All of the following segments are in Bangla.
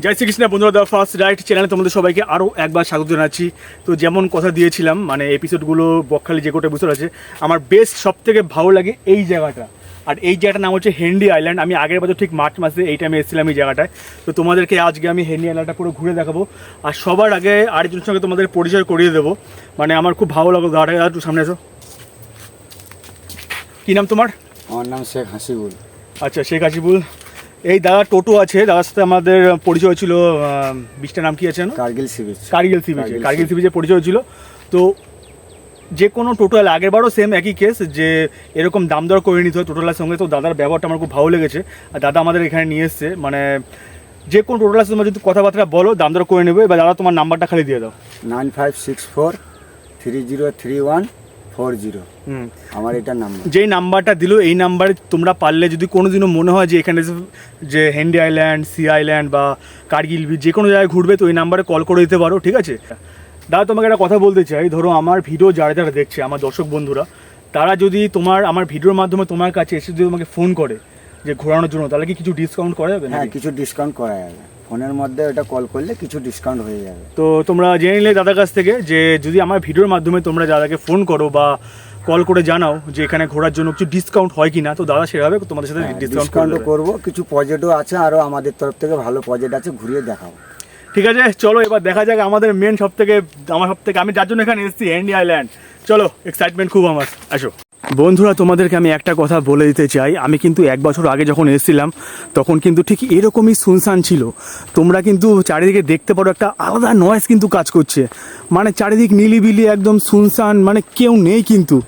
জয় শ্রীকৃষ্ণ বন্ধুরা দ্য ফার্স্ট রাইট চ্যানেলে তোমাদের সবাইকে আরও একবার স্বাগত জানাচ্ছি। তো যেমন কথা দিয়েছিলাম মানে এপিসোডগুলো বকখালি যে কোটা এপিসোড আছে আমার বেস্ট সব থেকে ভালো লাগে এই জায়গাটা। আর এই জায়গাটার নাম হচ্ছে হেন্ডি আইল্যান্ড আমি আগের বছর ঠিক মার্চ মাসে এই টাইমে এসেছিলাম এই জায়গাটায়। তো তোমাদেরকে আজকে আমি হেন্ডি আইল্যান্ডটা পুরো ঘুরে দেখাবো। আর সবার আগে আরেকজনের সঙ্গে তোমাদের পরিচয় করিয়ে দেবো। মানে আমার খুব ভালো লাগল। দাঁড়াটা একটু সামনে এসো। কী নাম তোমার? আমার নাম শেখ হাসিবুল। আচ্ছা শেখ হাসিবুল। এই দাদা টোটো আছে দাদার সাথে আমাদের পরিচয় ছিল বিশটার নাম কি আছে Kargil sea beach. Kargil sea বিচে কার্গিল কার্গিল sea সি বিচে পরিচয় ছিল তো যে কোনো টোটাল আগের বারও সেম একই কেস যে এরকম দাম দর করে নিতে হয় টোটালের সঙ্গে তো দাদার ব্যবহারটা আমার খুব ভালো লেগেছে। আর দাদা আমাদের এখানে নিয়ে এসছে মানে যে কোনো টোটালের সঙ্গে যদি কথাবার্তা বলো দাম দর করে নেবে বা দাদা তোমার নাম্বারটা খালি দিয়ে দাও। Nine five six four three zero three one four zero. আমার এটার নাম্বার যেই নাম্বারটা দিল এই নাম্বারে তোমরা পারলে যদি কোনোদিনও মনে হয় যে এখানে যে হেন্ডি আইল্যান্ড সি আইল্যান্ড বা কার্গিল বিচ যে কোনো জায়গায় ঘুরবে তো এই নাম্বারে কল করে দিতে পারো ঠিক আছে? দাদা তোমাকে একটা কথা বলতে চাই। ধরো আমার ভিডিও যারা যারা দেখছে আমার দর্শক বন্ধুরা তারা যদি তোমার আমার ভিডিওর মাধ্যমে তোমার কাছে এসে যদি তোমাকে ফোন করে যে ঘোরানোর জন্য তাহলে কি কিছু ডিসকাউন্ট করা যাবে হ্যাঁ কিছু ডিসকাউন্ট করা যাবে। ফোনের মধ্যে ওটা কল করলে কিছু ডিসকাউন্ট হয়ে যাবে। তো তোমরা জেনে নিলে দাদার কাছ থেকে যে যদি আমার ভিডিওর মাধ্যমে তোমরা দাদাকে ফোন করো বা কল করে জানাও যে এখানে ঘোরার জন্য কিছু ডিসকাউন্ট হয় কি না তো দাদা সেভাবে তোমাদের সাথে ডিসকাউন্ট ডিসকাউন্টও করব কিছু প্রজেক্টও আছে আরও আমাদের তরফ থেকে ভালো প্রজেক্ট আছে ঘুরিয়ে দেখাবো। ঠিক আছে চলো এবার দেখা যাক আমাদের মেন সব থেকে আমার সব থেকে আমি যার জন্য এখানে এসেছি এন্ডি আইল্যান্ড চলো এক্সাইটমেন্ট খুব আমার আসো। বন্ধুরা, তোমাদেরকে আমি একটা কথা বলে দিতে চাই। আমি কিন্তু এক বছর আগে যখন এসেছিলাম, তখন কিন্তু ঠিক এরকমই শুনশান ছিল। তোমরা কিন্তু চারিদিকে দেখতে পারো একটা আলাদা নয়েস কিন্তু কাজ করছে। মানে চারিদিক নিলিবিলি, একদম শুনশান মানে কেউ নেই কিন্তু।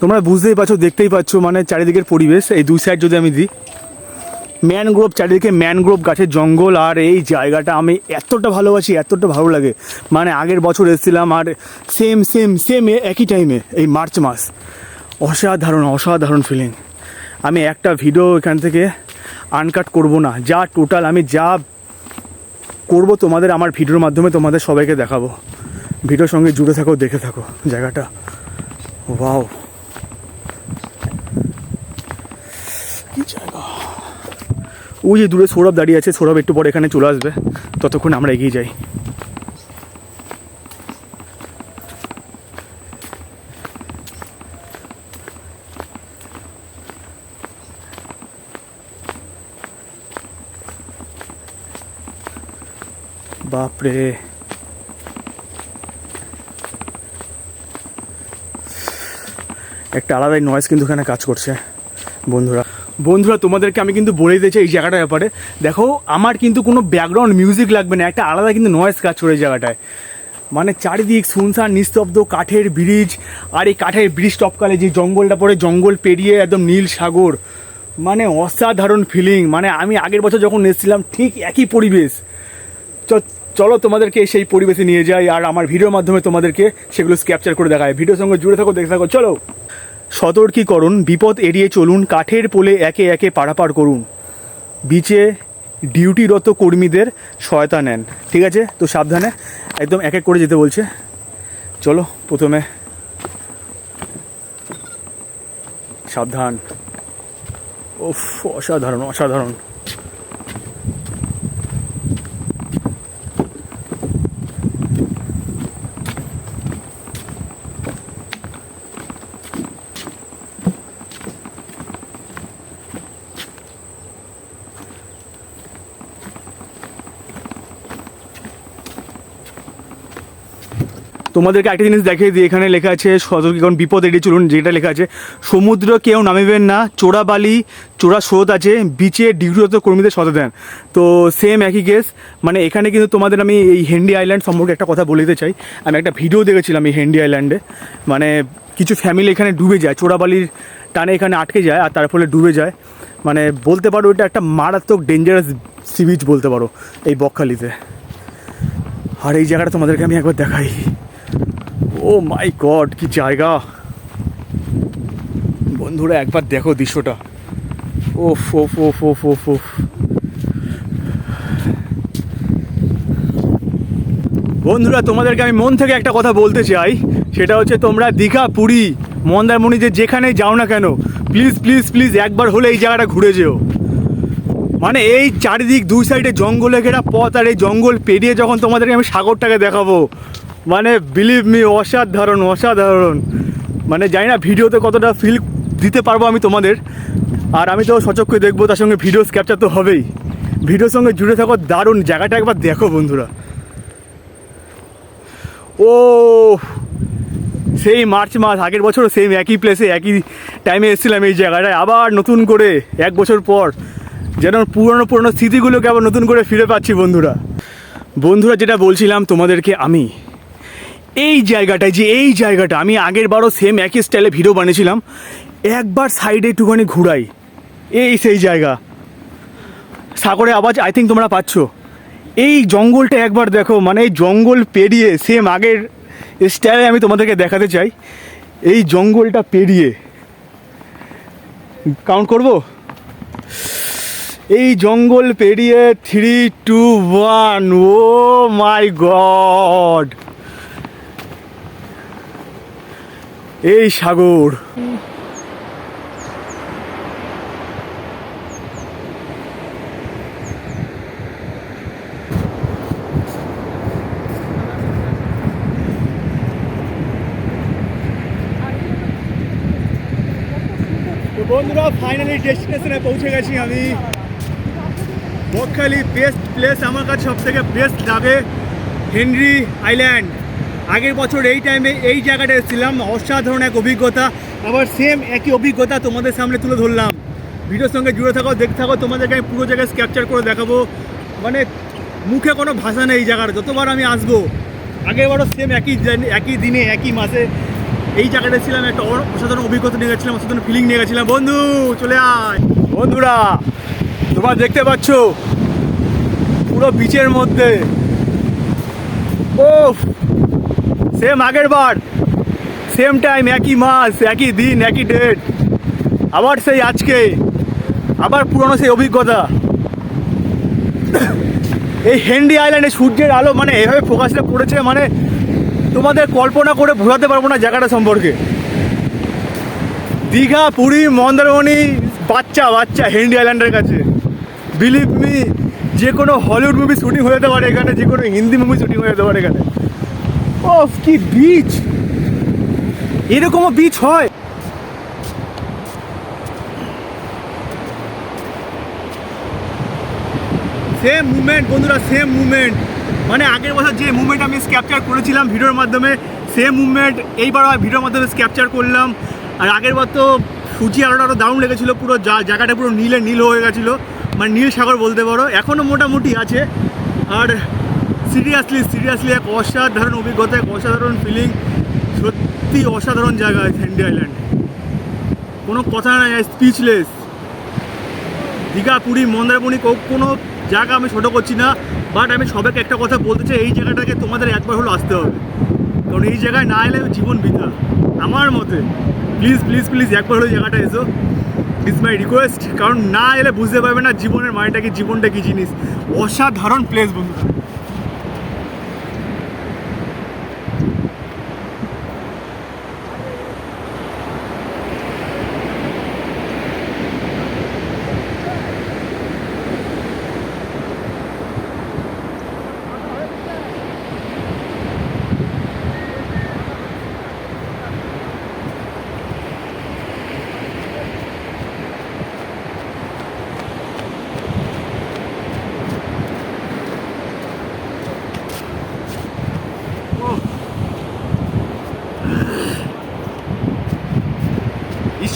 তোমরা বুঝতেই পারছ, দেখতেই পাচ্ছ মানে চারিদিকের পরিবেশ। এই দুই সাইড যদি আমি দিই ম্যানগ্রোভ, চারিদিকে ম্যানগ্রোভ, গাছের জঙ্গল, আর এই জায়গাটা আমি এতটা ভালোবাসি, এতটা ভালো লাগে। মানে আগের বছর এসেছিলাম, আর সেম সেম সেম একই টাইমে এই মার্চ মাস। অসাধারণ অসাধারণ ফিলিং আমি একটা ভিডিও এখান থেকে আনকাট করব না। যা টোটাল আমি যা করব তোমাদের আমার ভিডিওর মাধ্যমে তোমাদের সবাইকে দেখাবো। ভিডিওর সঙ্গে জুড়ে থাকো, দেখে থাকো জায়গাটা। ওয়াও কি জায়গা ওই যে দূরে সৌরভ দাঁড়িয়ে আছে, সৌরভ একটু পরে এখানে চলে আসবে। ততক্ষণ আমরা এগিয়ে যাই। বাপরে। একটা আলাদাই নয়েজ কিন্তু এখানে কাজ করছে, বন্ধুরা। বন্ধুরা, তোমাদেরকে আমি কিন্তু বলে দিতে চাই এই জায়গাটার ব্যাপারে। দেখো, আমার কিন্তু কোনো ব্যাকগ্রাউন্ড মিউজিক লাগবে না, একটা আলাদা কিন্তু নয়েজ কাজ করে জায়গাটায়। মানে চারিদিক শুনশান, নিস্তব্ধ, কাঠের ব্রিজ আর এই কাঠের ব্রিজ টপকালে যে জঙ্গলটা পড়ে, জঙ্গল পেরিয়ে একদম নীল সাগর। মানে অসাধারণ ফিলিং মানে আমি আগের বছর যখন এসেছিলাম, ঠিক একই পরিবেশ। চলো তোমাদেরকে সেই পরিবেশে নিয়ে যাই, আর আমার ভিডিওর মাধ্যমে তোমাদেরকে সেগুলো ক্যাপচার করে দেখায় ভিডিওর সঙ্গে জুড়ে থাকো, দেখতে থাকো, চলো! সতর্কীকরণ, বিপদ এড়িয়ে চলুন, কাঠের পোলে একে একে পারাপার করুন। বিচে ডিউটিরত কর্মীদের সহায়তা নেন। ঠিক আছে? তো সাবধানে, একদম এক এক করে যেতে বলছে। চলো, প্রথমে সাবধান। ওফ অসাধারণ অসাধারণ। তোমাদেরকে একটা জিনিস দেখিয়ে দিই, এখানে লেখা আছে সতর্কীকরণ বিপদ এড়িয়ে চলুন, যেটা লেখা আছে, সমুদ্র কেউ নামিবেন না, চোরা বালি, চোরা স্রোত আছে, বিচে ডিগ্রিরত কর্মীদের সত দেন। তো সেম একই কেস মানে এখানে কিন্তু তোমাদের আমি এই হেন্ডি আইল্যান্ড সম্পর্কে একটা কথা বলে দিতে চাই। আমি একটা ভিডিও দেখেছিলাম এই হেন্ডি আইল্যান্ডে মানে কিছু ফ্যামিলি এখানে ডুবে যায় চোরাবালির টানে এখানে আটকে যায়, আর তার ফলে ডুবে যায়। মানে বলতে পারো এটা একটা মারাত্মক ডেঞ্জারাস সি বিচ বলতে পারো, এই বকখালিতে। আর এই জায়গাটা তোমাদেরকে আমি একবার দেখাই। ও মাই গড, কি জায়গা। বন্ধুরা, একবার দেখো দৃশ্যটা। ওফ ওফ ওফ ওফ ওফ ওফ। বন্ধুরা, তোমাদেরকে আমি মন থেকে একটা কথা বলতে চাই। সেটা হচ্ছে, তোমরা দীঘা, পুরী, মন্দারমণি যে যেখানেই যাও না কেন প্লিজ প্লিজ প্লিজ একবার হলে এই জায়গাটা ঘুরে যেও। মানে এই চারিদিক দুই সাইডে জঙ্গলে ঘেরা পথ আর এই জঙ্গল পেরিয়ে যখন তোমাদেরকে আমি সাগরটাকে দেখাবো মানে বিলিভ মি অসাধারণ অসাধারণ। মানে জানি না ভিডিওতে কতটা ফিল দিতে পারব আমি তোমাদের। আর আমি তো সচক্ষে দেখব, তার সঙ্গে ভিডিও ক্যাপচার তো হবেই। ভিডিওর সঙ্গে জুড়ে থাকো, দারুণ জায়গাটা একবার দেখো বন্ধুরা। ও সেই মার্চ মাস, আগের বছরও সেম একই প্লেসে একই টাইমে এসেছিলাম এই জায়গাটায়। আবার নতুন করে, এক বছর পর, যেন পুরনো পুরনো স্মৃতিগুলোকে আবার নতুন করে ফিরে পাচ্ছি বন্ধুরা। বন্ধুরা, যেটা বলছিলাম তোমাদেরকে আমি এই জায়গাটায় যে এই জায়গাটা, আমি আগের বারও সেম একই স্টাইলে ভিডিও বানিয়েছিলাম, একবার সাইডে একটুখানি ঘুরাই। এই সেই জায়গা। সাগরে আওয়াজ আই থিঙ্ক তোমরা পাচ্ছ। এই জঙ্গলটা একবার দেখো মানে এই জঙ্গল পেরিয়ে সেম আগের স্টাইলে আমি তোমাদেরকে দেখাতে চাই। এই জঙ্গলটা পেরিয়ে। কাউন্ট করব? এই জঙ্গল পেরিয়ে three two one oh my god এই সাগর। বন্ধুরা ফাইনালি ডেস্টিনেশনে পৌঁছে গেছি আমি। বকখালি বেস্ট প্লেস আমার কাছে সব থেকে বেস্ট লাগে হেনরি আইল্যান্ড আগের বছর এই টাইমে এই জায়গাটা এসেছিলাম, অসাধারণ এক অভিজ্ঞতা। আবার সেম একই অভিজ্ঞতা তোমাদের সামনে তুলে ধরলাম। ভিডিওর সঙ্গে জুড়ে থাকো, দেখতে থাকো, তোমাদেরকে আমি পুরো জায়গায় ক্যাপচার করে দেখাবো। মানে মুখে কোনো ভাষা নেই এই জায়গার যতবার আমি আসব, আগেরবারও সেম একই একই দিনে, একই মাসে এই জায়গাটা ছিলাম একটা অসাধারণ অভিজ্ঞতা নিয়ে গেছিলাম, অসাধারণ ফিলিং নিয়ে গেছিলাম। বন্ধু, চলে আয়। বন্ধুরা, তোমরা দেখতে পাচ্ছ, পুরো বিচের মধ্যে। ও সেম আগের বার। সেম টাইম একই মাস, একই দিন, একই ডেট আবার সেই আজকে, আবার পুরনো সেই অভিজ্ঞতা। এই হেন্ডি আইল্যান্ডে সূর্যের আলো মানে এভাবে ফোকাসটা পড়েছে মানে তোমাদের কল্পনা করে বোঝাতে পারব না জায়গাটা সম্পর্কে। দীঘা, পুরী, মন্দারমণি, বাচ্চা বাচ্চা হেন্ডি আইল্যান্ডের কাছে। বিলিভ মি যে কোনো হলিউড মুভি শুটিং হয়ে যেতে পারে এখানে, যে কোনো হিন্দি মুভি শুটিং হয়ে যেতে পারে এখানে। ও কি বিচ এরকমও বিচ হয়? সেম মুভমেন্ট বন্ধুরা সেম মুভমেন্ট মানে আগের বছর যে মুভমেন্ট আমি ক্যাপচার করেছিলাম ভিডিওর মাধ্যমে সেম মুভমেন্ট এইবার ভিডিওর মাধ্যমে ক্যাপচার করলাম। আর আগের বার তো সূচি আরও আরও দারুণ লেগেছিলো, পুরো জায়গাটা পুরো নীলে নীল হয়ে গেছিল। মানে নীল সাগর বলতে পারো এখনও মোটামুটি আছে। আর সিরিয়াসলি সিরিয়াসলি এক অসাধারণ অভিজ্ঞতা, এক অসাধারণ ফিলিং সত্যি অসাধারণ জায়গা হ্যান্ডি আইল্যান্ড কোনো কথা নাই স্পিচলেস দীঘা, পুরী, মন্দারমণি কোনো জায়গা আমি ছোটো করছি না বাট আমি সবাইকে একটা কথা বলতে চাই, এই জায়গাটাকে তোমাদের একবার হলো আসতে হবে। কারণ এই জায়গায় না এলে জীবন বৃথা। আমার মতে প্লিজ প্লিজ প্লিজ একবার হলো জায়গাটা এসো। ইজ মাই রিকোয়েস্ট কারণ না এলে বুঝতে পারবে না জীবনের মানেটা কি, জীবনটা কি জিনিস। অসাধারণ প্লেস বন্ধুরা।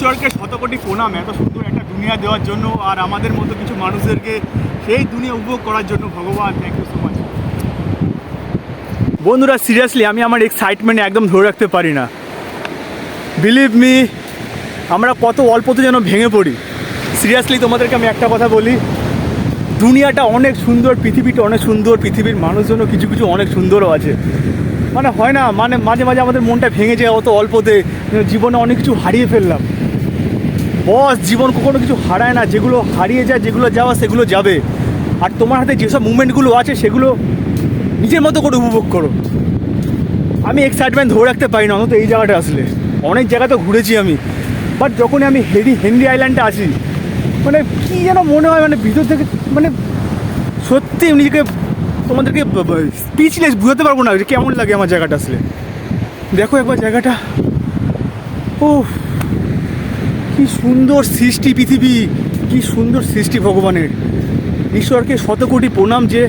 ঈশ্বরকে শতকোটি প্রণাম, এত সুন্দর একটা দুনিয়া দেওয়ার জন্য আর আমাদের মতো কিছু মানুষদেরকে সেই দুনিয়া উপভোগ করার জন্য ভগবান থ্যাংক ইউ সো মাচ বন্ধুরা সিরিয়াসলি আমি আমার এক্সাইটমেন্ট একদম ধরে রাখতে পারি না। বিলিভ মি আমরা কত অল্পতে যেন ভেঙে পড়ি। সিরিয়াসলি তোমাদেরকে আমি একটা কথা বলি, দুনিয়াটা অনেক সুন্দর, পৃথিবীটা অনেক সুন্দর, পৃথিবীর মানুষজনও কিছু কিছু অনেক সুন্দরও আছে। মানে হয় না মানে মাঝে মাঝে আমাদের মনটা ভেঙে যায় অত অল্পতে, জীবনে অনেক কিছু হারিয়ে ফেললাম। বস জীবন কখনো কিছু হারায় না, যেগুলো হারিয়ে যায়, যেগুলো যাওয়া, সেগুলো যাবে। আর তোমার হাতে যেসব মুভমেন্টগুলো আছে, সেগুলো নিজের মতো করে উপভোগ করো। আমি এক্সাইটমেন্ট ধরে রাখতে পারি না, অন্তত এই জায়গাটা আসলে। অনেক জায়গা তো ঘুরেছি আমি। বাট যখনই আমি হেরি হেনরি আইল্যান্ডে আসি মানে কি যেন মনে হয় মানে ভিতর থেকে মানে সত্যি নিজেকে, তোমাদেরকে স্পিচলেস বুঝাতে পারব না কেমন লাগে আমার জায়গাটা আসলে। দেখো একবার জায়গাটা। ও কি সুন্দর সৃষ্টি পৃথিবী, কি সুন্দর সৃষ্টি ভগবানের। ঈশ্বরকে শত কোটি প্রণাম যে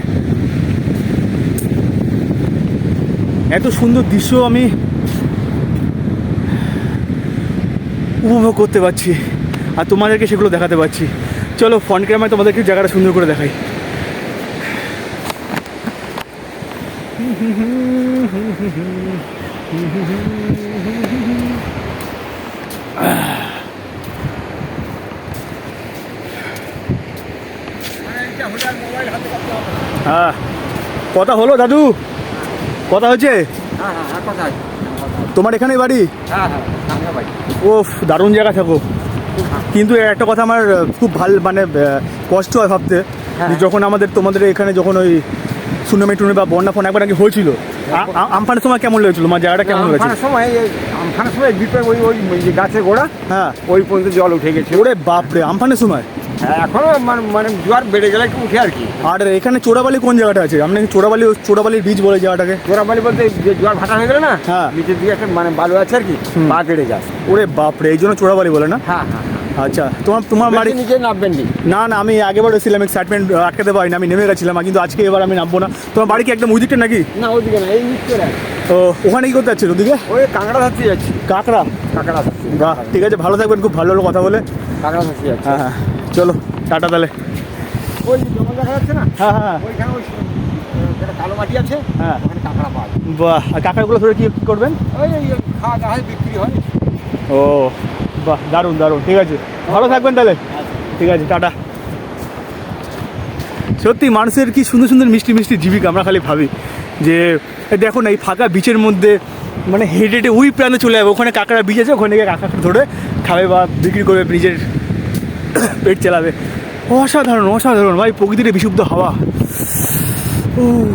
এত সুন্দর দৃশ্য আমি উপভোগ করতে পারছি আর তোমাদেরকে সেগুলো দেখাতে পারছি। চলো ফ্রন্ট ক্যামেরায় তোমাদেরকে জায়গাটা সুন্দর করে দেখাই। হ্যাঁ কথা হলো দাদু কথা হচ্ছে হ্যাঁ হ্যাঁ হ্যাঁ। কোথায় তোমার এখানে বাড়ি? হ্যাঁ হ্যাঁ আমরা বাড়ি। ওফ দারুণ জায়গা থাকো। কিন্তু একটা কথা আমার খুব ভালো মানে কষ্ট হয় ভাবতে। হ্যাঁ। যখন আমাদের তোমাদের এখানে যখন ওই সুনামি টুনামি বা বন্যা ফোন একবার নাকি হয়েছিল। আমফানের সময় কেমন লেগেছিল? আমার জায়গাটা কেমন লেগেছিল? সময় আমফানের সময় দ্বীপের ওই ওই ওই যে গাছের গোড়া হ্যাঁ। ওই পর্যন্ত জল উঠে গেছে। ওরে বাপরে আমফানের সময়? হ্যাঁ, এখনও মানে মানে জোয়ার বেড়ে গেলে একটু উঠে আর কি। আর এখানে চোরাবালি কোন জায়গাটা আছে? আপনি চোরাবালি চোরাবালির বীজ বলে জায়গাটাকে? জোড়াবালি বলতে যে জোয়ার ভাটা হয়ে গেলে না হ্যাঁ। নিচের দিকে একটা মানে বালু আছে আর কি। পা কেটে যায়। ওরে বাপরে এই জন্য চোরাবালি বলে না? হ্যাঁ হ্যাঁ আচ্ছা তোমার তোমার বাড়ি নিচে নামবেন নি। না না আমি আগেবার এসেছিলাম এক্সাইটমেন্ট আটকাতে পারিনি আমি নেমে গেছিলাম কিন্তু আজকে এবার আমি নামবো না। তোমার বাড়ি কি একদম উদিকটা নাকি? না ওইদিকে না এই নিচ ও ওখানে কি করতে যাচ্ছিল ওদিকে ওই কাঁকড়া ধরতে যাচ্ছি। কাঁকড়া? কাঁকড়া বাহ ঠিক আছে ভালো থাকবেন খুব ভালো হলো কথা বলে। কাঁকড়া ধরতে যাচ্ছি। হ্যাঁ হ্যাঁ চলো টাটা তাহলে। ওই জঙ্গল দেখা যাচ্ছে না? হ্যাঁ হ্যাঁ ওইখানে ওই কালো মাটি আছে হ্যাঁ। ওখানে কাঁকড়া পাওয়া যায়। বাহ আর কাঁকড়াগুলো ধরে কি করবেন? ওই খাওয়া দাওয়া হয় বিক্রি হয়। ও বাহ দারুণ দারুণ ঠিক আছে। ভালো থাকবেন তাহলে। ঠিক আছে টাটা। সত্যি মানুষের কি সুন্দর সুন্দর মিষ্টি মিষ্টি জীবিকা আমরা খালি ভাবি। যে দেখো না, এই ফাঁকা বিচের মধ্যে মানে হেঁটে হেঁটে ওই প্রাণে চলে যাবে। ওখানে কাঁকড়া বিচ আছে, ওখানে গিয়ে কাঁকড়া ধরে খাবে বা বিক্রি করবে, নিজের পেট চালাবে। অসাধারণ অসাধারণ। ভাই, প্রকৃতির বিশুদ্ধ হাওয়া। ও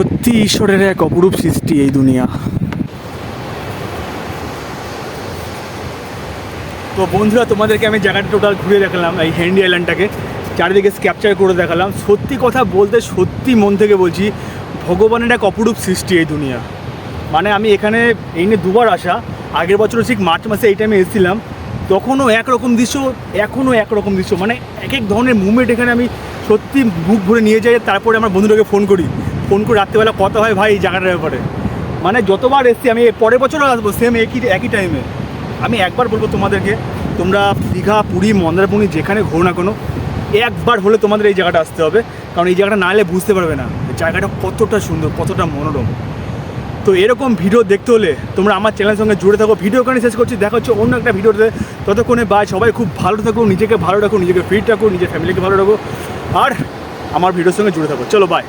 সত্যি ঈশ্বরের এক অপরূপ সৃষ্টি এই দুনিয়া। তো বন্ধুরা, তোমাদেরকে আমি জায়গাটা টোটাল ঘুরে দেখালাম, এই হ্যান্ডি আইল্যান্ডটাকে চারিদিকে ক্যাপচার করে দেখালাম। সত্যি কথা বলতে, সত্যি মন থেকে বলছি, ভগবানের এক অপরূপ সৃষ্টি এই দুনিয়া। মানে আমি এখানে, এই নিয়ে দুবার আসা। আগের বছর ঠিক মার্চ মাসে এই টাইমে এসেছিলাম। তখনও একরকম দৃশ্য, এখনও একরকম দৃশ্য। মানে এক এক ধরনের মুভমেন্ট এখানে আমি সত্যি বুক ভরে নিয়ে যাই, তারপরে আমার বন্ধুটাকে ফোন করি। ফোন করে রাত্রেবেলা কথা হয় ভাই এই জায়গাটার ব্যাপারে। মানে যতবার এসছি, আমি পরের বছরও আসব সেম একই একই টাইমে আমি একবার বলব তোমাদেরকে, তোমরা দীঘা, পুরী, মন্দারমণি, যেখানে ঘোরো না কোনো, একবার হলে তোমাদের এই জায়গাটা আসতে হবে। কারণ এই জায়গাটা না এলে বুঝতে পারবে না। জায়গাটা কতটা সুন্দর, কতটা মনোরম। তো এরকম ভিডিও দেখতে হলে তোমরা আমার চ্যানেলের সঙ্গে জুড়ে থাকো। ভিডিও ওখানে শেষ করছি। দেখা হচ্ছে অন্য একটা ভিডিওতে। ততক্ষণে বাই সবাই খুব ভালো থাকো, নিজেকে ভালো রাখো, নিজেকে ফিট রাখো, নিজের ফ্যামিলিকে ভালো রাখো। আর আমার ভিডিওর সঙ্গে জুড়ে থাকো। চলো বাই